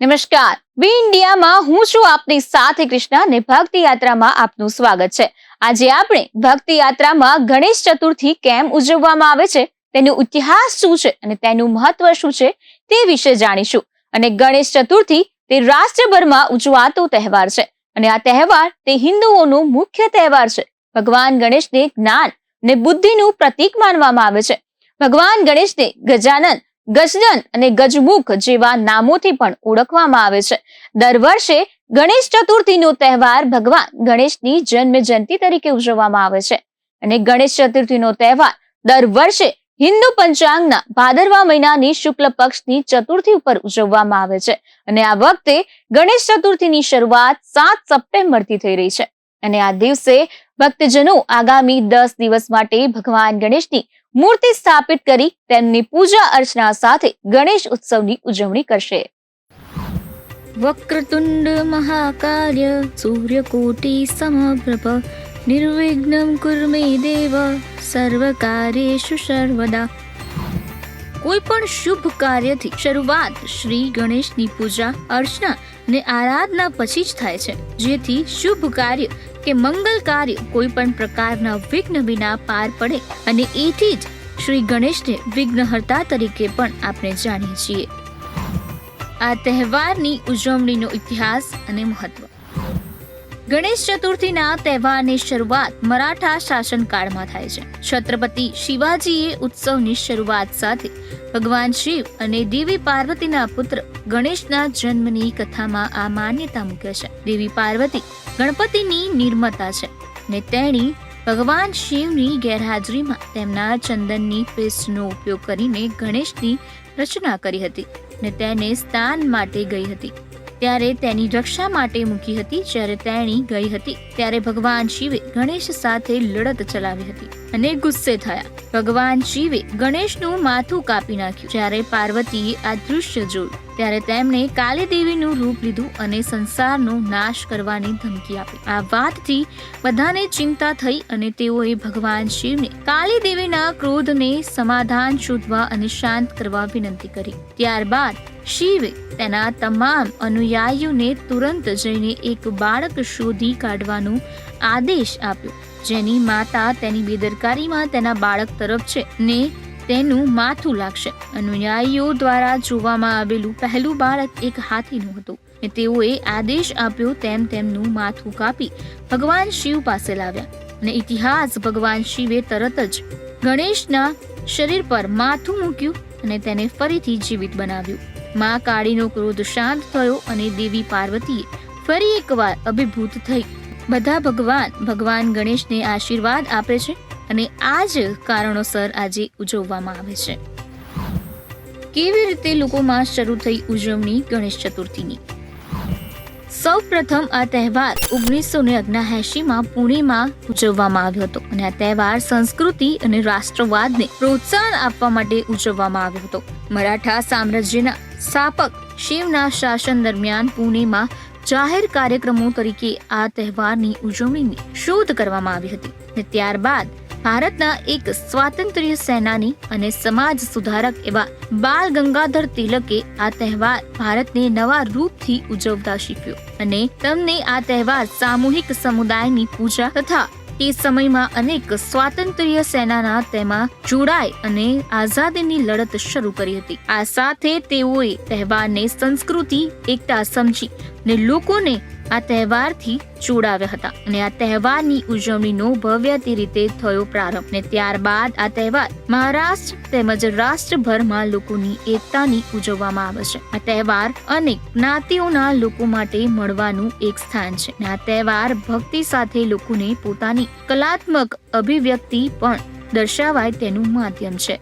નમસ્કાર. બી ઇન્ડિયામાં હું છું આપની સાથે કૃષ્ણા અને ભક્તિ યાત્રામાં આપનું સ્વાગત છે. આજે આપણે ભક્તિ યાત્રામાં ગણેશ ચતુર્થી કેમ ઉજવવામાં આવે છે, તેનો ઇતિહાસ શું છે અને તેનું મહત્વ શું છે તે વિશે જાણીશું. અને ગણેશ ચતુર્થી તે રાષ્ટ્રભરમાં ઉજવાતો તહેવાર છે અને આ તહેવાર તે હિન્દુઓનો મુખ્ય તહેવાર છે. ભગવાન ગણેશને જ્ઞાન અને બુદ્ધિનું પ્રતીક માનવામાં આવે છે. ભગવાન ગણેશને ગજાનન ગજનન અને ગજમુખ જેવા નામોથી પણ ઓળખવામાં આવે છે. દર વર્ષે ગણેશ ચતુર્થીનો તહેવાર ભગવાન ગણેશની જન્મ જયંતિ તરીકે ઉજવવામાં આવે છે. અને ગણેશ ચતુર્થીનો તહેવાર દર વર્ષે હિન્દુ પંચાંગના ભાદરવા મહિનાની શુક્લ પક્ષની ચતુર્થી ઉપર ઉજવવામાં આવે છે. અને આ વખતે ગણેશ ચતુર્થીની શરૂઆત સાત સપ્ટેમ્બરથી થઈ રહી છે. અને આ દિવસે ભક્તજનો આગામી દસ દિવસ માટે ભગવાન ગણેશની મૂર્તિ સ્થાપિત કરી તેમની પૂજા અર્ચના સાથે ગણેશ ઉત્સવની ઉજવણી કરશે. વક્રતુંડ મહાકાર્ય, સૂર્યકોટી સમપ્રભ નિર્વિઘ્ન કુર્મે દેવ, સર્વકાર્યેષુ સર્વદા. કોઈ પણ શુભ કાર્યથી શરૂઆત શ્રી ગણેશની પૂજા, અર્ચના ને આરાધના પછી જ થાય છે. જેથી શુભ કાર્ય કે મંગલ કાર્ય કોઈ પણ પ્રકારના વિઘ્ન વિના પાર પડે અને એથી જ શ્રી ગણેશને વિઘ્નહર્તા તરીકે પણ આપણે જાણીએ છીએ. આ તહેવારની ઉજવણીનો ઇતિહાસ અને મહત્વ. ગણેશ ચતુર્થીના તહેવારની શરૂઆત મરાઠા શાસનકાળમાં થાય છે. છત્રપતિ શિવાજીએ ઉત્સવની શરૂઆત સાથે ભગવાન શિવ અને દેવી પાર્વતીના પુત્ર ગણેશના જન્મની કથામાં આ માન્યતા મૂકે છે. દેવી પાર્વતી ગણપતિની નિર્મતા છે ને તેણી ભગવાન શિવની ગેરહાજરીમાં તેમના ચંદનની પેસ્ટનો ઉપયોગ કરીને ગણેશની રચના કરી હતી ને તેને સ્થાન માટે ગઈ હતી. ત્યારે તેની રક્ષા માટે મૂકી હતી જ્યારે તેણી ગઈ હતી, ત્યારે ભગવાન શિવે ગણેશ સાથે લડત ચલાવી હતી. અને ગુસ્સે થયા. ભગવાન શિવે ગણેશનું માથું કાપી નાખ્યું. જ્યારે પાર્વતીએ આ દૃશ્ય જોયું, ત્યારે તેમણે કાલી દેવીનું રૂપ લીધું અને સંસારનો નાશ કરવાની ધમકી આપી. આ વાતથી બધાને ચિંતા થઈ અને તેઓએ ભગવાન શિવને કાલી દેવીના ક્રોધને સમાધાન શોધવા અને શાંત કરવા વિનંતી કરી. ત્યારબાદ શિવે તેના તમામ અનુયાયીઓને તુરંત જઈને એક બાળક શોધી કાઢવાનો આદેશ આપ્યો. જેની માતા તેની બેદરકારીમાં તેના બાળક તરફ છે ને તેનું માથું લાગશે. અનુયાયીઓ દ્વારા જોવામાં આવેલું પહેલું બાળક એક હાથીનું હતું તેઓએ આદેશ આપ્યો તેમ તેમનું માથું કાપી ભગવાન શિવ પાસે લાવ્યા અને ઇતિહાસ ભગવાન શિવે તરત જ ગણેશના શરીર પર માથું મૂક્યું અને તેને ફરીથી જીવિત બનાવ્યું. માં કાળીનો ક્રોધ શાંત થયો અને દેવી પાર્વતીએ ફરી એકવાર અભિભૂત થઈ બધા ભગવાન ભગવાન ગણેશને આશીર્વાદ આપે છે અને આ જ કારણોસર આજે ઉજવવામાં આવે છે. કેવી રીતે લોકોમાં શરૂ થઈ ઉજવણી ગણેશ ચતુર્થીની? સૌ પ્રથમ આ તહેવાર ઓગણીસો ને માં પુણેમાં ઉજવવામાં આવ્યો હતો અને આ તહેવાર સંસ્કૃતિ અને રાષ્ટ્રવાદને પ્રોત્સાહન આપવા માટે ઉજવવામાં આવ્યો હતો. મરાઠા સામ્રાજ્યના સ્થાપક શિવના શાસન દરમિયાન પુણેમાં જાહેર કાર્યક્રમો તરીકે આ તહેવારની ઉજવણીની શોધ કરવામાં આવી હતી અને ત્યારબાદ ભારતના એક સ્વાતંત્ર્ય સેનાની અને સમાજ સુધારક એવા બાલ ગંગાધર તિલકે આ તહેવાર ભારતને નવા રૂપથી ઉજવતા શીખ્યો અને તમને આ તહેવાર સામૂહિક સમુદાયની પૂજા તથા તે સમયમાં અનેક સ્વાતંત્ર્ય સેનાના તેમાં જોડાય અને આઝાદીની લડત શરૂ કરી હતી. આ સાથે તેઓએ તહેવારને સંસ્કૃતિ, એકતા સમજી ને લોકોને આ તહેવારથી જોડાવ્યા હતા અને આ તહેવારની ઉજવણીનો ભવ્યતી રીતે થયો પ્રારંભ. ને ત્યારબાદ આ તહેવાર મહારાષ્ટ્ર તેમજ રાષ્ટ્રભરમાં લોકોની એકતાની ઉજવવામાં આવે છે. આ તહેવાર અનેક જ્ઞાતિઓના લોકો માટે મળવાનું એક સ્થાન છે. આ તહેવાર ભક્તિ સાથે લોકોને પોતાની કલાત્મક અભિવ્યક્તિ પણ દર્શાવાય તેનું માધ્યમ છે.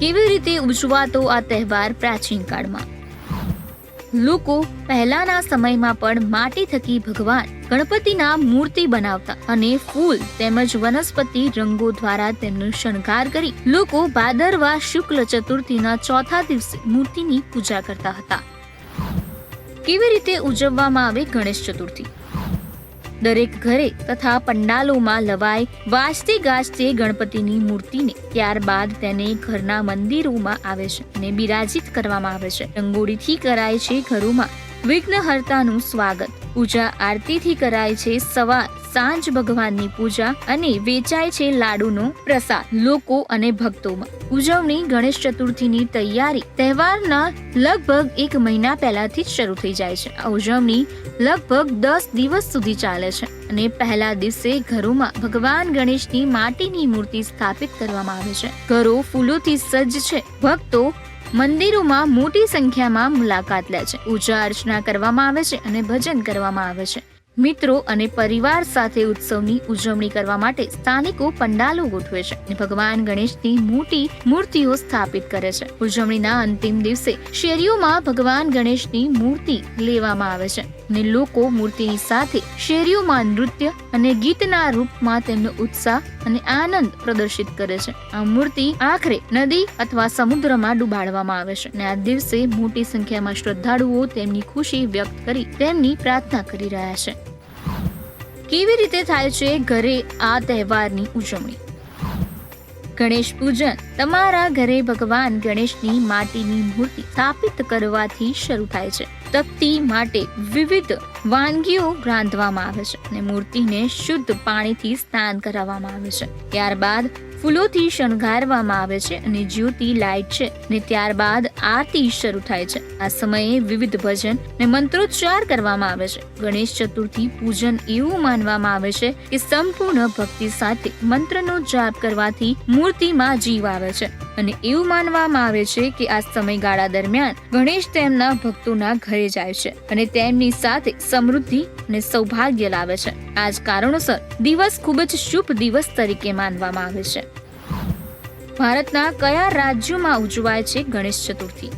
કેવી રીતે ઉજવાતો આ તહેવાર પ્રાચીન કાળમાં? લોકો પહેલાના સમયમાં પણ માટી થકી ભગવાન ગણપતિના મૂર્તિ બનાવતા અને ફૂલ તેમજ વનસ્પતિ રંગો દ્વારા તેમનો શણગાર કરી લોકો ભાદરવા શુક્લ ચતુર્થીના ચોથા દિવસે મૂર્તિની પૂજા કરતા હતા. કેવી રીતે ઉજવવામાં આવે ગણેશ ચતુર્થી? દરેક ઘરે તથા પંડાલોમાં લવાય વાજતે ગાજતે ગણપતિની મૂર્તિને. ત્યારબાદ તેને ઘરના મંદિરોમાં આવે છે અને બિરાજિત કરવામાં આવે છે. રંગોળીથી કરાય છે ઘરોમાં વિઘ્નહર્તાનું સ્વાગત. પૂજા આરતીથી કરાય છે સવાર. સાંજ ભગવાનની પૂજા અને વેચાય છે લાડુનો પ્રસાદ લોકો અને ભક્તોમાં. ઉજવણી ગણેશ ચતુર્થીની તૈયારી તહેવારના લગભગ એક મહિના પહેલાથી જ શરૂ થઈ જાય છે. આ ઉજવણી લગભગ દસ દિવસ સુધી ચાલે છે અને પહેલા દિવસે ઘરોમાં ભગવાન ગણેશની માટીની મૂર્તિ સ્થાપિત કરવામાં આવે છે. ઘરો ફૂલોથી સજ્જ છે. ભક્તો મંદિરોમાં મોટી સંખ્યામાં મુલાકાત લે છે. પૂજા અર્ચના કરવામાં આવે છે અને ભજન કરવામાં આવે છે. મિત્રો અને પરિવાર સાથે ઉત્સવની ઉજવણી કરવા માટે સ્થાનિકો પંડાલો ગોઠવે છે અને ભગવાન ગણેશની મોટી મૂર્તિઓ સ્થાપિત કરે છે. ઉજવણીના અંતિમ દિવસે શેરીઓમાં ભગવાન ગણેશની મૂર્તિ લેવામાં આવે છે અને લોકો મૂર્તિની સાથે શેરીઓમાં નૃત્ય અને ગીતના રૂપમાં તેમનો ઉત્સાહ અને આનંદ પ્રદર્શિત કરે છે. આ મૂર્તિ આખરે નદી અથવા સમુદ્રમાં ડુબાડવામાં આવે છે અને આ દિવસે મોટી સંખ્યામાં શ્રદ્ધાળુઓ તેમની ખુશી વ્યક્ત કરી તેમની પ્રાર્થના કરી રહ્યા છે. કેવી રીતે થાય છે ઘરે આ તહેવારની ઉજવણી? ગણેશ પૂજન. તમારા ઘરે ભગવાન ગણેશની માટીની મૂર્તિ સ્થાપિત કરવાથી શરૂ થાય છે. તકતી માટે વિવિધ વાનગીઓ રાંધવામાં આવે છે અને મૂર્તિને શુદ્ધ પાણીથી સ્નાન કરાવવામાં આવે છે. ત્યારબાદ ફૂલોથી શણગારવામાં આવે છે અને જ્યોતિ લાઇટ છે અને ત્યારબાદ આરતી શરૂ થાય છે. આ સમયે વિવિધ ભજન અને મંત્રોચ્ચાર કરવામાં આવે છે. ગણેશ ચતુર્થી પૂજન એવું માનવામાં આવે છે કે સંપૂર્ણ ભક્તિ સાથે મંત્રનો જાપ કરવાથી મૂર્તિમાં જીવ આવે છે. અને એવું માનવામાં આવે છે કે આ સમયગાળા દરમિયાન ગણેશ તેમના ભક્તોના ઘરે જાય છે અને તેમની સાથે સમૃદ્ધિ અને સૌભાગ્ય લાવે છે. આ કારણોસર દિવસ ખૂબ જ શુભ દિવસ તરીકે માનવામાં આવે છે. ભારતના કયા રાજ્યોમાં ઉજવાય છે ગણેશ ચતુર્થી?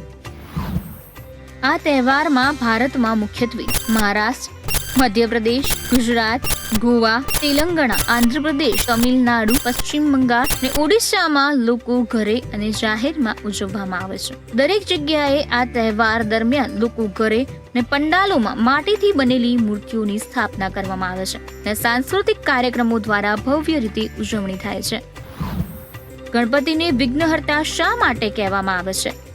આ તહેવારમાં ભારતમાં મુખ્યત્વે મહારાષ્ટ્ર, મધ્યપ્રદેશ, ગુજરાત ગોવા, તેલંગાણા, આંધ્રપ્રદેશ, તમિલનાડુ, પશ્ચિમ બંગાળ અને ઓડિશામાં લોકો ઘરે અને જાહેરમાં ઉજવવામાં આવે છે. દરેક જગ્યાએ આ તહેવાર દરમિયાન લોકો ઘરે અને પંડાલોમાં માટીથી બનેલી મૂર્તિઓની સ્થાપના કરવામાં આવે છે અને સાંસ્કૃતિક કાર્યક્રમો દ્વારા ભવ્ય રીતે ઉજવણી થાય છે. ગણપતિને વિઘ્નહર્તા શા માટે કહેવામાં આવે છે?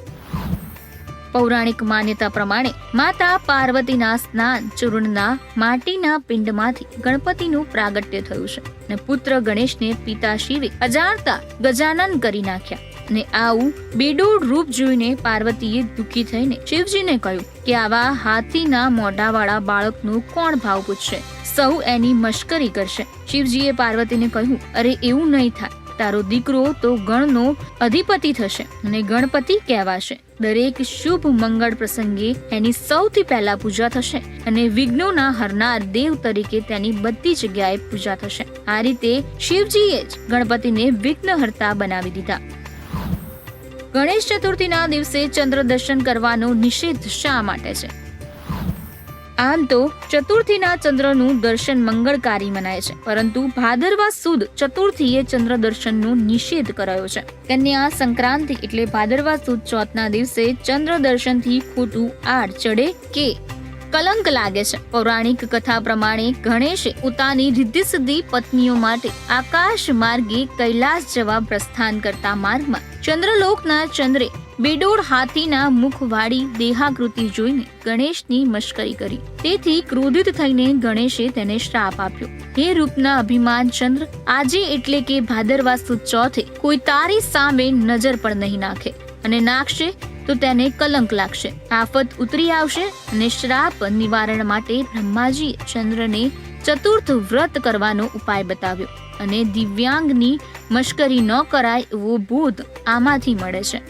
પૌરાણિક માન્યતા પ્રમાણે માતા પાર્વતીના સ્નાન ચૂર્ણના માટીના પિંડમાંથી ગણપતિનું પ્રાગટ્ય થયું છે અને પુત્ર ગણેશને પિતા શિવે અજાણતા ગજાનન કરી નાખ્યા ને આવું બેડોળ રૂપ જોઈને પાર્વતીએ દુઃખી થઈને શિવજીને કહ્યું કે આવા હાથીના મોઢાવાળા બાળકનું કોણ ભાવ પૂછશે સૌ એની મશ્કરી કરશે. શિવજીએ પાર્વતીને કહ્યું, અરે, એવું નહીં થાય. તારો દીકરો તો ગણનો અધિપતિ થશે અને ગણપતિ કહેવાશે. દરેક શુભ મંગળ પ્રસંગે એની સૌથી પહેલા પૂજા થશે અને વિઘ્નોના હરનાર દેવ તરીકે તેની બધી જગ્યાએ પૂજા થશે. આ રીતે શિવજીએ જ ગણપતિને વિઘ્નહર્તા બનાવી દીધા. ગણેશ ચતુર્થીના દિવસે ચંદ્ર દર્શન કરવાનો નિષેધ શા માટે છે? આમ તો ચતુર્થીના ચંદ્રનું દર્શન મંગળકારી મનાય છે. પરંતુ ભાદરવા સુદ ચતુર્થીએ ચંદ્ર દર્શનનો નિષેધ કરાયો છે. કન્યા સંક્રાંતિ એટલે ભાદરવા સુદ ચોથના દિવસે ચંદ્ર દર્શનથી ખોટું આડ ચડે કે કલંક લાગે છે. પૌરાણિક કથા પ્રમાણે ગણેશે પોતાની રિદ્ધિ સિદ્ધિ પત્નીઓ માટે આકાશ માર્ગે કૈલાસ જવા પ્રસ્થાન કરતા માર્ગમાં ચંદ્રલોકના ચંદ્રે બેડોળ હાથીના મુખવાળી દેહાકૃતિ જોઈને ગણેશની મશ્કરી કરી. તેથી ક્રોધિત થઈને ગણેશે તેને શ્રાપ આપ્યો. હે રૂપના અભિમાન ચંદ્ર, આજે એટલે કે ભાદરવા સુદ ચોથે કોઈ તારી સામે નજર પણ નહીં નાખે અને નાખશે તો તેને કલંક લાગશે. આફત ઉતરી આવશે અને શ્રાપ નિવારણ માટે બ્રહ્માજી ચંદ્રને ચતુર્થ વ્રત કરવાનો ઉપાય બતાવ્યો અને દિવ્યાંગની મશ્કરી ન કરાય એવો બોધ આમાંથી મળે છે.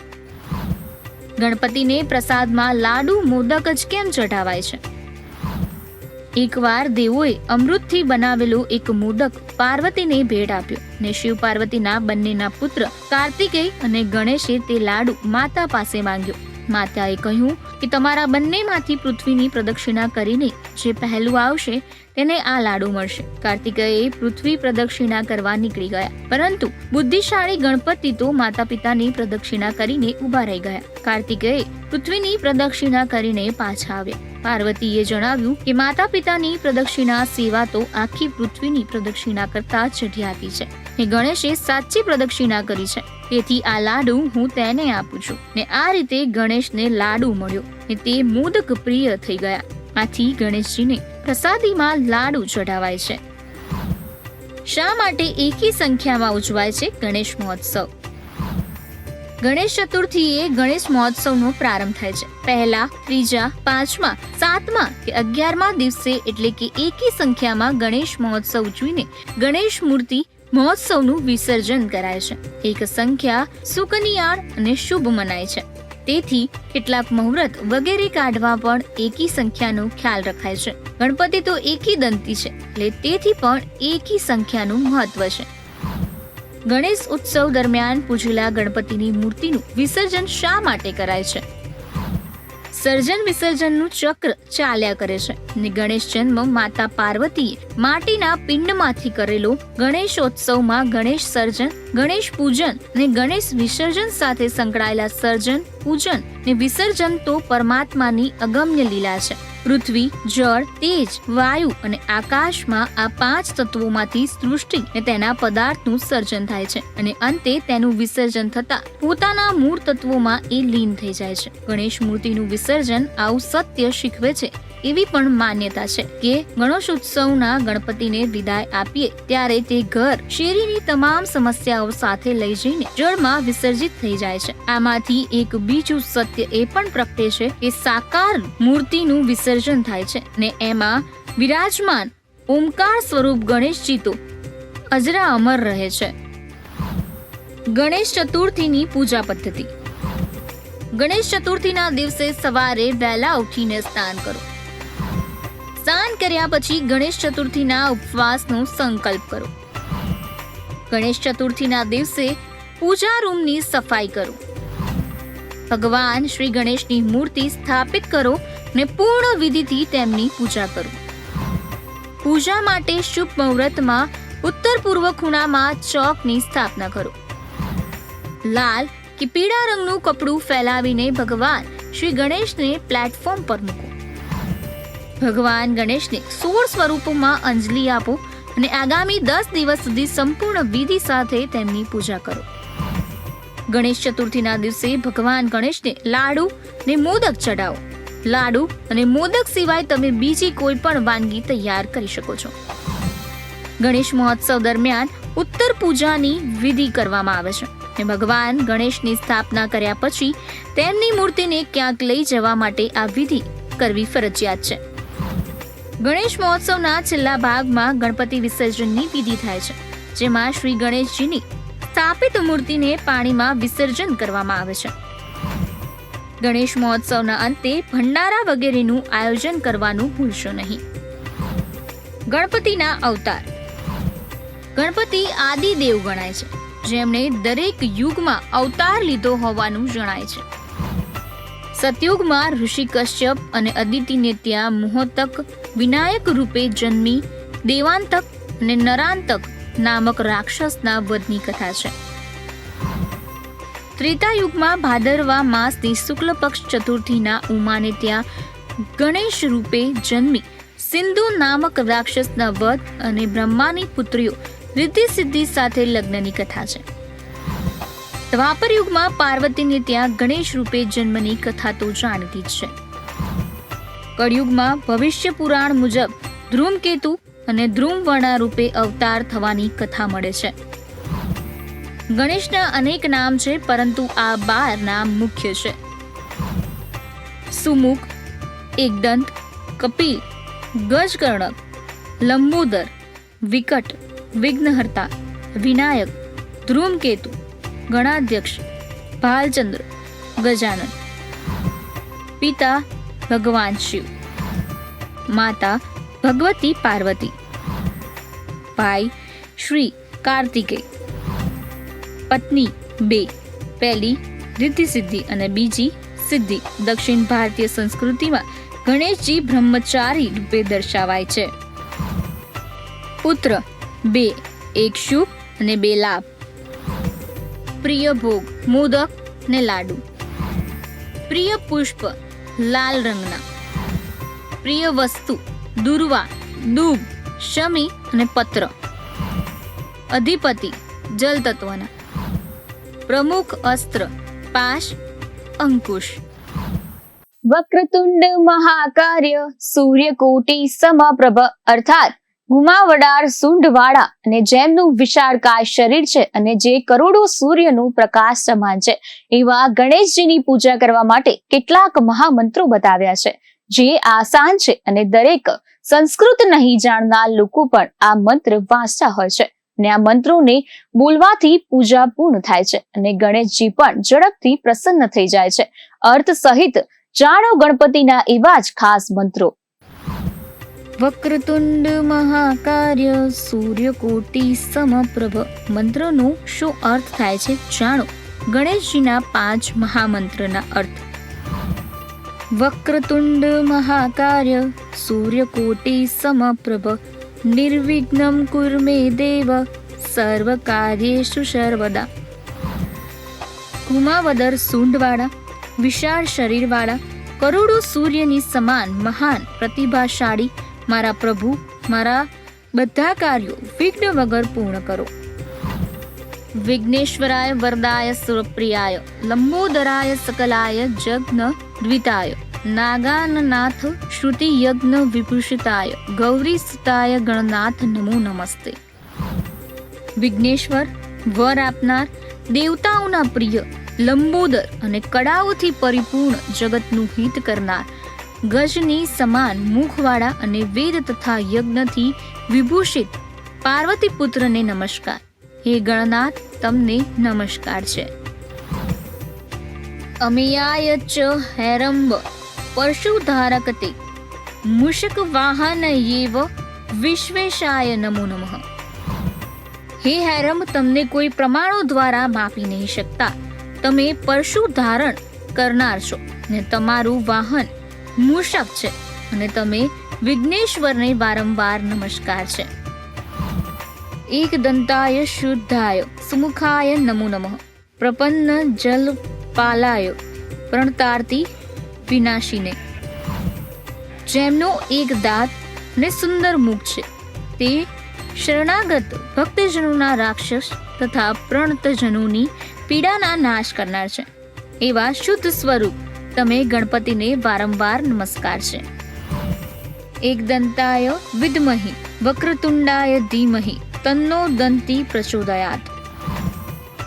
ગણપતિને પ્રસાદમાં લાડુ, મોદક જ કેમ ચઢાવાય છે? એકવાર દેવોએ અમૃતથી બનાવેલું એક મોદક પાર્વતીને ભેટ આપ્યો ને શિવ પાર્વતીના બંનેના પુત્ર કાર્તિકેય અને ગણેશે તે લાડુ માતા પાસે માંગ્યો. માતાએ કહ્યું કે તમારા બંનેમાંથી પૃથ્વીની પ્રદક્ષિણા કરીને જે પહેલું આવશે તેને આ લાડુ મળશે. કાર્તિકેય પૃથ્વી પ્રદક્ષિણા કરવા નીકળી ગયા. પરંતુ બુદ્ધિશાળી ગણપતિ તો માતા પિતાની પ્રદક્ષિણા કરીને ઊભા રહી ગયા. કાર્તિકેય પૃથ્વીની પ્રદક્ષિણા કરીને પાછા આવ્યા. પાર્વતીએ જણાવ્યું કે માતા પિતાની પ્રદક્ષિણા સેવા તો આખી પૃથ્વીની પ્રદક્ષિણા કરતા ચઢિયાતી છે. ને ગણેશે સાચી પ્રદક્ષિણા કરી છે. તેથી આ લાડુ હું તેને આપું છું. ને આ રીતે ગણેશને લાડુ મળ્યો. ને તે મોદક પ્રિય થઈ ગયા. આથી ગણેશજીને પ્રસાદીમાં લાડુ ચઢાવાય છે. શા માટે એકી સંખ્યામાં ઉજવાય છે ગણેશ મહોત્સવ? ગણેશ ચતુર્થીએ ગણેશ મહોત્સવનો પ્રારંભ થાય છે. પહેલા, ત્રીજા, પાંચમા, સાતમા કે અગિયારમા દિવસે એટલે કે એકી સંખ્યામાં ગણેશ મહોત્સવ ઉજવીને ગણેશ મૂર્તિ મહોત્સવનું વિસર્જન કરાય છે. એક સંખ્યા સુકનિયાળ અને શુભ મનાય છે. તેથી કેટલાક મુહૂર્ત વગેરે કાઢવા પણ એકી સંખ્યાનો ખ્યાલ રખાય છે. ગણપતિ તો એકી દંતી છે, એટલે તેથી પણ એકી સંખ્યાનું મહત્વ છે. ગણેશ ઉત્સવ દરમિયાન પૂજેલા ગણપતિની મૂર્તિનું વિસર્જન શા માટે કરાય છે? સર્જન વિસર્જનનું ચક્ર ચાલ્યા કરે છે. ને ગણેશ જન્મ માતા પાર્વતીએ માટીના પિંડમાંથી કરેલો ગણેશોત્સવમાં ગણેશ સર્જન, ગણેશ પૂજન અને ગણેશ વિસર્જન સાથે સંકળાયેલા સર્જન, પૂજન ને વિસર્જન તો પરમાત્માની અગમ્ય લીલા છે. પૃથ્વી, જળ, તેજ, વાયુ અને આકાશમાં આ પાંચ તત્વોમાંથી સૃષ્ટિ અને તેના પદાર્થનું સર્જન થાય છે અને અંતે તેનું વિસર્જન થતા પોતાના મૂળ તત્વોમાં એ લીન થઈ જાય છે. ગણેશ મૂર્તિનું વિસર્જન આવું સત્ય શીખવે છે એવી પણ માન્યતા છે કે ગણેશ ઉત્સવના ગણપતિને વિદાય આપીએ ત્યારે તે ઘર શેરીની તમામ સમસ્યાઓ સાથે લઈ જઈને જળમાં વિસર્જિત થઈ જાય છે. આમાંથી એક બીજું સત્ય એ પણ પ્રગટે છે કે સાકાર મૂર્તિનું વિસર્જન થાય છે ને એમાં વિરાજમાન ઓમકાર સ્વરૂપ ગણેશજી તો અજરા અમર રહે છે. ગણેશ ચતુર્થીની પૂજા પદ્ધતિ. ગણેશ ચતુર્થીના દિવસે સવારે વહેલા ઉઠીને સ્નાન કરો. સ્નાન કર્યા પછી ગણેશ ચતુર્થીના ઉપવાસનો સંકલ્પ કરો. ગણેશ ચતુર્થીના દિવસે પૂજા રૂમની સફાઈ કરો. ભગવાન શ્રી ગણેશની મૂર્તિ સ્થાપિત કરો ને પૂર્ણ વિધિથી તેમની પૂજા કરો. પૂજા માટે શુભ મુહૂર્તમાં ઉત્તર પૂર્વ ખૂણામાં ચોકની સ્થાપના કરો. લાલ કે પીળા રંગનું કપડું ફેલાવીને ભગવાન શ્રી ગણેશને પ્લેટફોર્મ પર મૂકો. ભગવાન ગણેશને સોળ સ્વરૂપોમાં અંજલિ આપો અને આગામી દસ દિવસ સુધી સંપૂર્ણ વિધિ સાથે તેમની પૂજા કરો. ગણેશ ચતુર્થીના દિવસે ભગવાન ગણેશને લાડુ ને મોદક ચડાવો લાડુ અને મોદક સિવાય તમે બીજી કોઈ પણ વાનગી તૈયાર કરી શકો છો. ગણેશ મહોત્સવ દરમિયાન ઉત્તર પૂજાની વિધિ કરવામાં આવે છે ને ભગવાન ગણેશની સ્થાપના કર્યા પછી તેમની મૂર્તિને ક્યાંક લઈ જવા માટે આ વિધિ કરવી ફરજિયાત છે. ગણેશ મહોત્સવના છેલ્લા ભાગમાં ગણપતિ વિસર્જનની વિધિ થાય છે, જેમાં શ્રી ગણેશજીની સ્થાપિત મૂર્તિને પાણીમાં વિસર્જન કરવામાં આવે છે. ગણેશ મહોત્સવના અંતે ભંડારા વગેરેનું આયોજન કરવાનું ભૂલશો નહીં. ગણપતિના અવતાર. ગણપતિ આદિ દેવ ગણાય છે, જેમણે દરેક યુગમાં અવતાર લીધો હોવાનું જણાય છે. સતયુગમાં ઋષિ કશ્યપ અને અદિતિને ત્યાં મોહતક વિનાયક રૂપે જન્મી દેવાંતક અને નરાંતક નામક રાક્ષસના વધની કથા છે. ત્રેતા યુગમાં ભાદરવા માસની શુક્લ પક્ષ ચતુર્થીના ઉમાને ત્યાં ગણેશ રૂપે જન્મી સિંધુ નામક રાક્ષસના વધ અને બ્રહ્માની પુત્રીઓ રિદ્ધિ સિદ્ધિ સાથે લગ્નની કથા છે. દ્વાપર યુગમાં પાર્વતીને ત્યાં ગણેશ રૂપે જન્મની કથા તો જાણીતી જ છે. કળયુગમાં ભવિષ્ય પુરાણ મુજબ ધ્રુમકેતુ અને ધ્રુમવર્ણા રૂપે અવતાર થવાની કથા મળે છે. ગણેશના અનેક નામ છે, પરંતુ આ બાર નામ મુખ્ય છે. સુમુખ, એકદંત, કપિલ, ગજકર્ણક, લંબોદર, વિકટ, વિઘ્નહર્તા, વિનાયક, ધ્રુમકેતુ, ગણાધ્યક્ષ, ભાલચંદ્ર, ગજાનન. પિતા ભગવાન શિવ. માતા ભગવતી પાર્વતી. ભાઈ શ્રી કાર્તિકેય. પત્ની બે, પહેલી રિદ્ધિ સિદ્ધિ અને બીજી સિદ્ધિ. દક્ષિણ ભારતીય સંસ્કૃતિમાં ગણેશજી બ્રહ્મચારી રૂપે દર્શાવાય છે. પુત્ર બે, એક શુભ અને બે લાભ. પ્રિય ભોગ, મોદક ને લાડુ. પ્રિય પુષ્પ લાલ રંગના. પ્રિય વસ્તુ, દુર્વા, દૂબ, શમી અને પત્ર. અધિપતિ, જલ તત્વના. પ્રમુખ અસ્ત્ર, પાશ, અંકુશ. વક્રતુંડ મહાકાર્ય, સૂર્યકોટી સમપ્રભ, અર્થાત ઘુમાવડાર સૂંઢવાળા અને જેમનું વિશાળકાય શરીર છે અને જે કરોડો સૂર્યનું પ્રકાશ સમાન છે, એવા ગણેશજીની પૂજા કરવા માટે કેટલાક મહામંત્રો બતાવ્યા છે. જે આસાન છે અને દરેક સંસ્કૃત નહીં જાણનાર લોકો પણ આ મંત્ર વાંચતા હોય છે અને આ મંત્રોને બોલવાથી પૂજા પૂર્ણ થાય છે અને ગણેશજી પણ ઝડપથી પ્રસન્ન થઈ જાય છે. અર્થ સહિત જાણો ગણપતિના એવા જ ખાસ મંત્રો. વક્રતુંડ મહાકાર્ય, સૂર્યકોટી સમપ્રભ. મંત્રનો શું અર્થ થાય છે જાણો. ગણેશજીના પાંચ મહામંત્રના અર્થ. વક્રતુંડ મહાકાર્ય, સૂર્યકોટી સમપ્રભ. નિર્વિઘ્નમ કુર્મે દેવ, સર્વ કાર્યેશુ સર્વદા. કુમાવદર સૂંઢવાળા વિશાળ શરીરવાળા, કરોડો સૂર્યની સમાન મહાન, પ્રતિભાશાળી મારા પ્રભુ, મારા બધા કાર્યો વિઘ્ન વગર પૂર્ણ કરો. વિઘ્નેશ્વરાય વરદાય સુરપ્રિયાય, લંબોદરાય સકલાય જગ્ન દ્વિતાય, નાગાનનાથ શ્રુતિ યજ્ઞ વિભૂષિતાય, ગૌરી સુતાય ગણનાથ નમો નમસ્તે. વિઘ્નેશ્વર, વર આપનાર, દેવતાઓના પ્રિય, લંબોદર અને કડાઓથી પરિપૂર્ણ જગતનું હિત કરનાર ગજની સમાન મુખવાળા અને વેદ તથા યજ્ઞથી વિભૂષિત પાર્વતી પુત્રને નમસ્કાર. હે ગણનાથ, તમને નમસ્કાર છે. અમિયાય ચ હેરંબ પરશુધારક તે. મુષક વાહન એવ વિશ્વેશાય નમો નમઃ. હે હેરમ તમને કોઈ પ્રમાણો દ્વારા માપી નહીં શકતા. તમે પરશુ ધારણ કરનાર છો ને તમારું વાહન મૂષક છે અને તમે વિઘ્નેશ્વરને વારંવાર નમસ્કાર છે. એક દંતાય શુદ્ધાય, સુમુખાય નમો નમઃ. પ્રપન્ન જલ પાલાય, પ્રણતાર્તી વિનાશીને. જેમનો એક દાંત ને સુંદર મુખ છે, તે શરણાગત ભક્તજનોના રાક્ષસ તથા પ્રણતજનોની પીડાના નાશ કરનાર છે. એવા શુદ્ધ સ્વરૂપ તમે ગણપતિને વારંવાર નમસ્કાર છે. એક દંતાય વિદ્મહી, વક્રતુંડાય ધીમહી, તન્નો દંતી પ્રચોદયાત.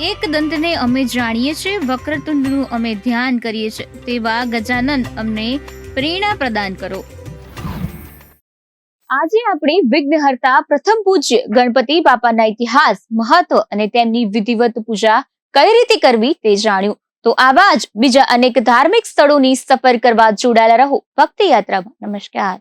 એક દંતને અમે જાણીએ છીએ, વક્રતુંડનું અમે ધ્યાન કરીએ છીએ, તેવા ગજાનંદ અમને પ્રેરણા પ્રદાન કરો. આજે આપણે વિઘ્નહર્તા પ્રથમ પૂજ્ય ગણપતિ બાપાના ઇતિહાસ, મહત્વ અને તેમની વિધિવત પૂજા કઈ રીતે કરવી તે જાણ્યું. તો આવા જ બીજા અનેક ધાર્મિક સ્થળોની સફર કરવા જોડાયેલા રહો. ભક્તિ યાત્રામાં નમસ્કાર.